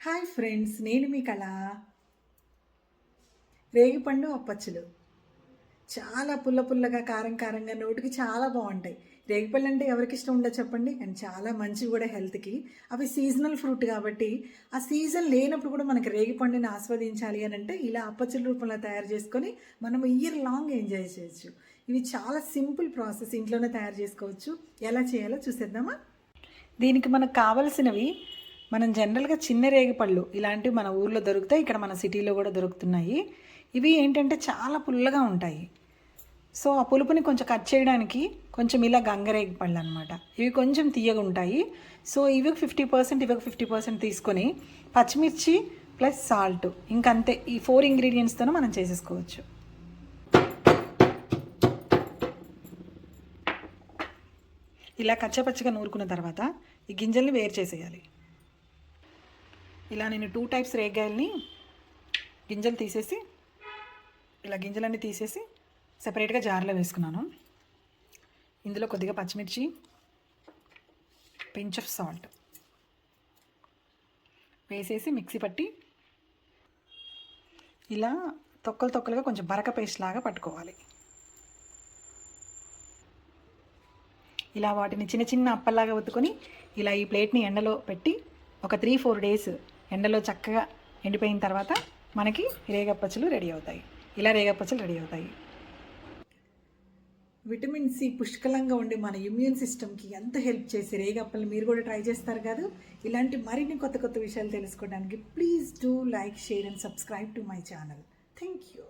Hi friends నేను మీ కళ. రేగిపండు అప్పచ్చులు. చాలా పుల్ల పుల్లగా కారం కారంగా నోటికి చాలా బాగుంటాయి. రేగిపళ్ళు అంటే ఎవరికి ఇష్టం ఉండదు చెప్పండి? అండ్ చాలా మంచివి కూడా హెల్త్కి. అవి సీజనల్ ఫ్రూట్ కాబట్టి ఆ సీజన్ లేనప్పుడు కూడా మనకి రేగిపండుని ఆస్వాదించాలి అని అంటే ఇలా అప్పచ్చుల రూపంలో తయారు చేసుకొని మనం ఇయర్ లాంగ్ ఎంజాయ్ చేయొచ్చు. ఇవి చాలా సింపుల్ ప్రాసెస్ ఇంట్లోనే తయారు చేసుకోవచ్చు. ఎలా చేయాలో చూసేద్దామా? దీనికి మనకు కావలసినవి మనం జనరల్గా చిన్న రేగిపళ్ళు ఇలాంటివి మన ఊర్లో దొరుకుతాయి ఇక్కడ మన సిటీలో కూడా దొరుకుతున్నాయి. ఇవి ఏంటంటే చాలా పుల్లగా ఉంటాయి. సో ఆ పులుపుని కొంచెం కట్ చేయడానికి కొంచెం ఇలా గంగరేగి పళ్ళు అనమాట ఇవి కొంచెం తీయగా ఉంటాయి. సో ఇవి ఫిఫ్టీ పర్సెంట్ ఇవి ఫిఫ్టీ పర్సెంట్ తీసుకొని పచ్చిమిర్చి ప్లస్ సాల్ట్ ఇంకంతే. ఈ ఫోర్ ఇంగ్రీడియంట్స్తోనే మనం చేసేసుకోవచ్చు. ఇలా కచ్చపచ్చగా నూరుకున్న తర్వాత ఈ గింజల్ని వేరు చేసేయాలి. ఇలా నేను టూ టైప్స్ రేగాయల్ని గింజలు తీసేసి ఇలా గింజలన్నీ తీసేసి సపరేట్గా జార్లో వేసుకున్నాను. ఇందులో కొద్దిగా పచ్చిమిర్చి పించ్ ఆఫ్ సాల్ట్ వేసేసి మిక్సీ పట్టి ఇలా తొక్కలు తొక్కలుగా కొంచెం బరక పేస్ట్ లాగా పట్టుకోవాలి. ఇలా వాటిని చిన్న చిన్న అప్పల్లాగా ఒత్తుకొని ఇలా ఈ ప్లేట్ని ఎండలో పెట్టి ఒక త్రీ ఫోర్ డేస్ ఎండలో చక్కగా ఎండిపోయిన తర్వాత మనకి రేగప్పచ్చులు రెడీ అవుతాయి. ఇలా రేగప్పచ్చులు రెడీ అవుతాయి. విటమిన్ సి పుష్కలంగా ఉండే మన ఇమ్యూన్ సిస్టమ్కి ఎంత హెల్ప్ చేసి రేగప్పలు మీరు కూడా ట్రై చేస్తారు కాదు? ఇలాంటి మరిన్ని కొత్త కొత్త విషయాలు తెలుసుకోవడానికి please do like share and subscribe to my channel. Thank you